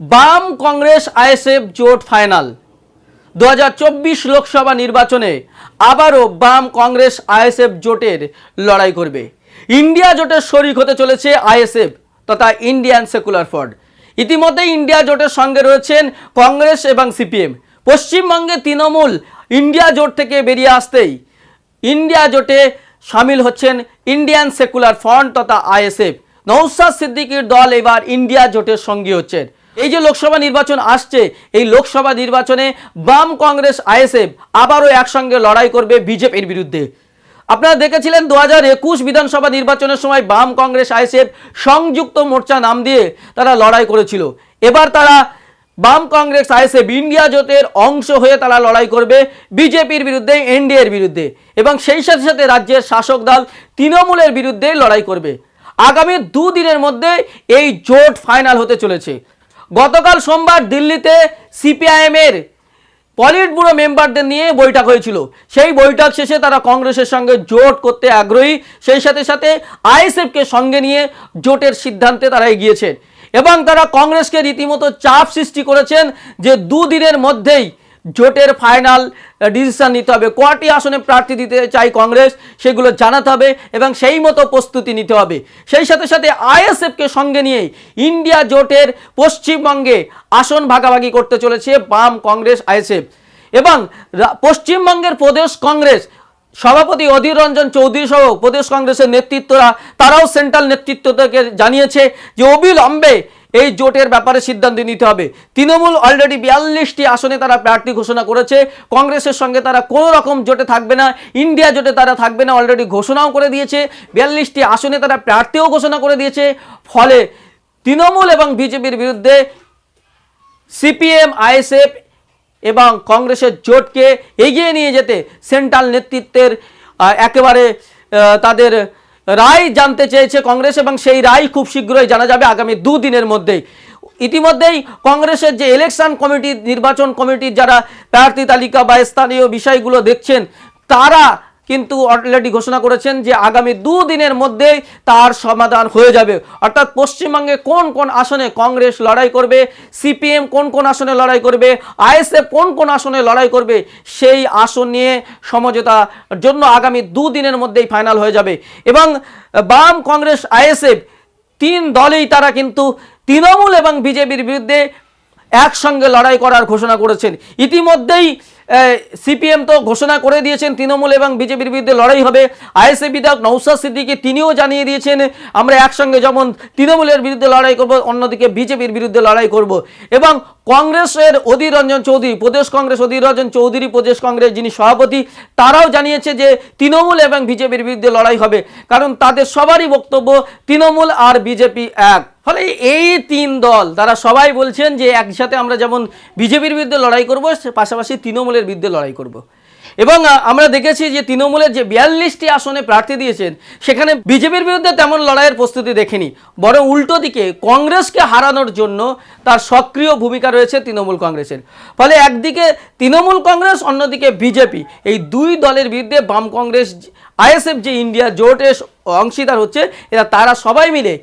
বাম কংগ্রেস আইএসএফ জোট ফাইনাল। দু হাজার চব্বিশ লোকসভা নির্বাচনে আবারও বাম কংগ্রেস আইএসএফ জোটের লড়াই করবে। ইন্ডিয়া জোটের শরিক হতে চলেছে আইএসএফ তথা ইন্ডিয়ান সেকুলার ফ্রন্ট ইতিমধ্যে ইন্ডিয়া জোটের সঙ্গে রয়েছেন কংগ্রেস এবং সিপিএম। পশ্চিমবঙ্গে তৃণমূল ইন্ডিয়া জোট থেকে বেরিয়ে আসতেই ইন্ডিয়া জোটে সামিল হচ্ছেন ইন্ডিয়ান সেকুলার ফ্রন্ট তথা আইএসএফ। নৌসাদ সিদ্দিকির দল এবার ইন্ডিয়া জোটের সঙ্গী হচ্ছেন এই যে লোকসভা নির্বাচন আসছে, এই লোকসভা নির্বাচনে বাম কংগ্রেস, আইএসএফ আবারও একসঙ্গে লড়াই করবে বিজেপির বিরুদ্ধে। আপনারা দেখেছিলেন দু হাজার একুশ বিধানসভা নির্বাচনের সময় বাম কংগ্রেস, আইএসএফ সংযুক্ত মোর্চা নাম দিয়ে তারা লড়াই করেছিল। এবার তারা বাম কংগ্রেস, আইএসএফ ইন্ডিয়া জোটের অংশ হয়ে তারা লড়াই করবে বিজেপির বিরুদ্ধে, এনডিএর বিরুদ্ধে এবং সেই সাথে সাথে রাজ্যের শাসক দল তৃণমূলের বিরুদ্ধে লড়াই করবে। আগামী দুদিনের মধ্যে এই জোট ফাইনাল হতে চলেছে। গতকাল সোমবার দিল্লিতে সিপিআইএমের পলিট ব্যুরো মেম্বারদের নিয়ে বৈঠক হয়েছিল। সেই বৈঠক শেষে তারা কংগ্রেসের সঙ্গে জোট করতে আগ্রহী। সেই সাথে সাথে আইএসএফকে সঙ্গে নিয়ে জোটের সিদ্ধান্তে তারা এগিয়েছেন। এবং তারা কংগ্রেসকে রীতিমতো চাপ সৃষ্টি করেছেন যে দুদিনের মধ্যেই জোটের ফাইনাল ডিসিশন নিতে হবে। কটি আসনে প্রার্থী দিতে চাই কংগ্রেস, সেগুলো জানাতে হবে এবং সেই মতো প্রস্তুতি নিতে হবে। সেই সাথে সাথে আইএসএফকে সঙ্গে নিয়ে ইন্ডিয়া জোটের পশ্চিমবঙ্গে আসন ভাগাভাগি করতে চলেছে বাম কংগ্রেস, আইএসএফ। এবং পশ্চিমবঙ্গের প্রদেশ কংগ্রেস, সভাপতি অধীর রঞ্জন চৌধুরী সহ প্রদেশ কংগ্রেসের নেতৃত্বরা, তারাও সেন্ট্রাল নেতৃত্ব থেকে জানিয়েছে যে অবিলম্বে এই জোটের ব্যাপারে সিদ্ধান্ত নিতে হবে। তৃণমূল অলরেডি বিয়াল্লিশটি আসনে তারা প্রার্থী ঘোষণা করেছে। কংগ্রেসের সঙ্গে তারা কোনো রকম জোটে থাকবে না। ইন্ডিয়া জোটে তারা থাকবে না অলরেডি ঘোষণাও করে দিয়েছে। বিয়াল্লিশটি আসনে তারা প্রার্থীও ঘোষণা করে দিয়েছে। ফলে তৃণমূল এবং বিজেপির বিরুদ্ধে সিপিএম, আইএসএফ এবং কংগ্রেসের জোটকে এগিয়ে নিয়ে যেতে সেন্ট্রাল নেতৃত্বের একেবারে তাদের রায় জানতে চেয়েছে কংগ্রেস এবং সেই রায় খুব শীঘ্রই জানা যাবে আগামী দুদিনের মধ্যেই। ইতিমধ্যেই কংগ্রেসের যে ইলেকশন কমিটি নির্বাচন কমিটির যারা প্রার্থী তালিকা বা স্থানীয় বিষয়গুলো দেখছেন, তারা কিন্তু অলরেডি ঘোষণা করেছেন যে আগামী দুদিনের মধ্যেই তার সমাধান হয়ে যাবে। অর্থাৎ পশ্চিমবঙ্গে কোন কোন আসনে কংগ্রেস লড়াই করবে, সিপিএম কোন কোন আসনে লড়াই করবে, আইএসএফ কোন কোন আসনে লড়াই করবে, সেই আসন নিয়ে সমঝোতার জন্য আগামী দুদিনের মধ্যেই ফাইনাল হয়ে যাবে। এবং বাম কংগ্রেস, আইএসএফ তিন দলেই তারা কিন্তু তৃণমূল এবং বিজেপির বিরুদ্ধে একসঙ্গে লড়াই করার ঘোষণা করেছেন। ইতিমধ্যেই সিপিএম তো ঘোষণা করে দিয়েছেন, তৃণমূল এবং বিজেপির বিরুদ্ধে লড়াই হবে। আইএসএ বিধায়ক নৌসাদ সিদ্দিকি তিনিও জানিয়ে দিয়েছেন, আমরা একসঙ্গে যেমন তৃণমূলের বিরুদ্ধে লড়াই করব, অন্যদিকে বিজেপির বিরুদ্ধে লড়াই করব। এবং কংগ্রেসের অধীর রঞ্জন চৌধুরী, প্রদেশ কংগ্রেস অধীর রঞ্জন চৌধুরী, প্রদেশ কংগ্রেস যিনি সভাপতি, তারাও জানিয়েছে যে তৃণমূল এবং বিজেপির বিরুদ্ধে লড়াই হবে। কারণ তাদের সবারই বক্তব্য, তৃণমূল আর বিজেপি এক। ফলে এই তিন দল, তারা সবাই বলছেন যে একসাথে আমরা যেমন বিজেপির বিরুদ্ধে লড়াই করব পাশাপাশি তৃণমূলের বিরুদ্ধে লড়াই করব। এবং আমরা দেখেছি যে তৃণমূলের যে বিয়াল্লিশটি আসনে প্রার্থী দিয়েছেন, সেখানে বিজেপির বিরুদ্ধে তেমন লড়াইয়ের প্রস্তুতি দেখেনি। বরং উল্টো দিকে কংগ্রেসকে হারানোর জন্য তার সক্রিয় ভূমিকা রয়েছে তৃণমূল কংগ্রেসের। ফলে একদিকে তৃণমূল কংগ্রেস, অন্যদিকে বিজেপি। এই দুই দলের বিরুদ্ধে বাম কংগ্রেস, আইএসএফ যে ইন্ডিয়া জোটের অংশীদার হচ্ছে, এরা তারা সবাই মিলে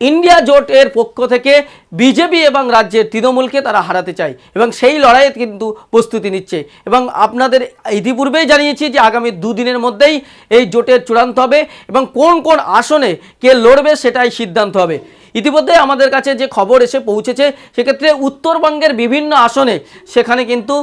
ইন্ডিয়া জোটের পক্ষ থেকে বিজেপি এবং রাজ্যের তৃণমূলকে তারা হারাতে চায় এবং সেই লড়াইয়ে কিন্তু প্রস্তুতি নিচ্ছে। এবং আপনাদের ইতিপূর্বেই জানিয়েছি যে আগামী দুদিনের মধ্যেই এই জোটের চূড়ান্ত হবে এবং কোন কোন আসনে কে লড়বে সেটাই সিদ্ধান্ত হবে। ইতিমধ্যে আমাদের কাছে যে খবর এসে পৌঁছেছে, সেক্ষেত্রে উত্তরবঙ্গের বিভিন্ন আসনে সেখানে কিন্তু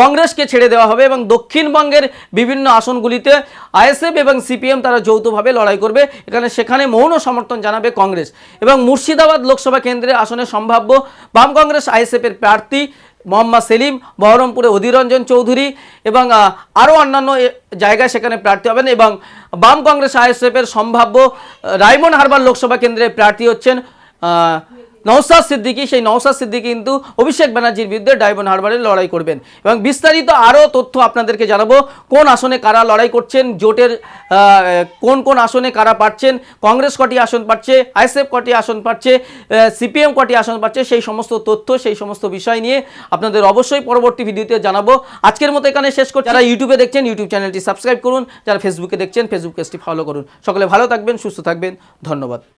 কংগ্রেসকে ছেড়ে দেওয়া হবে এবং দক্ষিণবঙ্গের বিভিন্ন আসনগুলিতে আইএসএফ এবং সিপিএম তারা যৌথভাবে লড়াই করবে। এখানে সেখানে মৌন সমর্থন জানাবে কংগ্রেস। এবং মুর্শিদাবাদ লোকসভা কেন্দ্রের আসনে সম্ভাব্য বাম কংগ্রেস আইএসএফের প্রার্থী মোহাম্মদ সেলিম বহরমপুরে অধীররঞ্জন চৌধুরী এবং আরও অন্যান্য জায়গায় সেখানে প্রার্থী হবেন এবং বাম কংগ্রেস আইএসএফের সম্ভাব্য রায়মন হারবার লোকসভা কেন্দ্রে প্রার্থী হচ্ছেন নওসাদ সিদ্দিকী, সেই নওসাদ সিদ্দিকী কিন্তু অভিষেক ব্যানার্জির বিরুদ্ধে ডায়মন্ড হারবারে লড়াই করবেন। এবং বিস্তারিত আরও তথ্য আপনাদেরকে জানাব, কোন আসনে কারা লড়াই করছেন, জোটের কোন কোন আসনে কারা পাচ্ছেন কংগ্রেস কটি আসন পাচ্ছে আইএসএফ কটি আসন পাচ্ছে সিপিএম কটি আসন পাচ্ছে সেই সমস্ত তথ্য, সেই সমস্ত বিষয় নিয়ে আপনাদের অবশ্যই পরবর্তী ভিডিওতে জানাব। আজকের মতো এখানে শেষ করছি। যারা ইউটিউবে দেখছেন ইউটিউব চ্যানেলটি সাবস্ক্রাইব করুন। যারা ফেসবুকে দেখছেন ফেসবুক পেজটি ফলো করুন। সকলে ভালো থাকবেন, সুস্থ থাকবেন। ধন্যবাদ।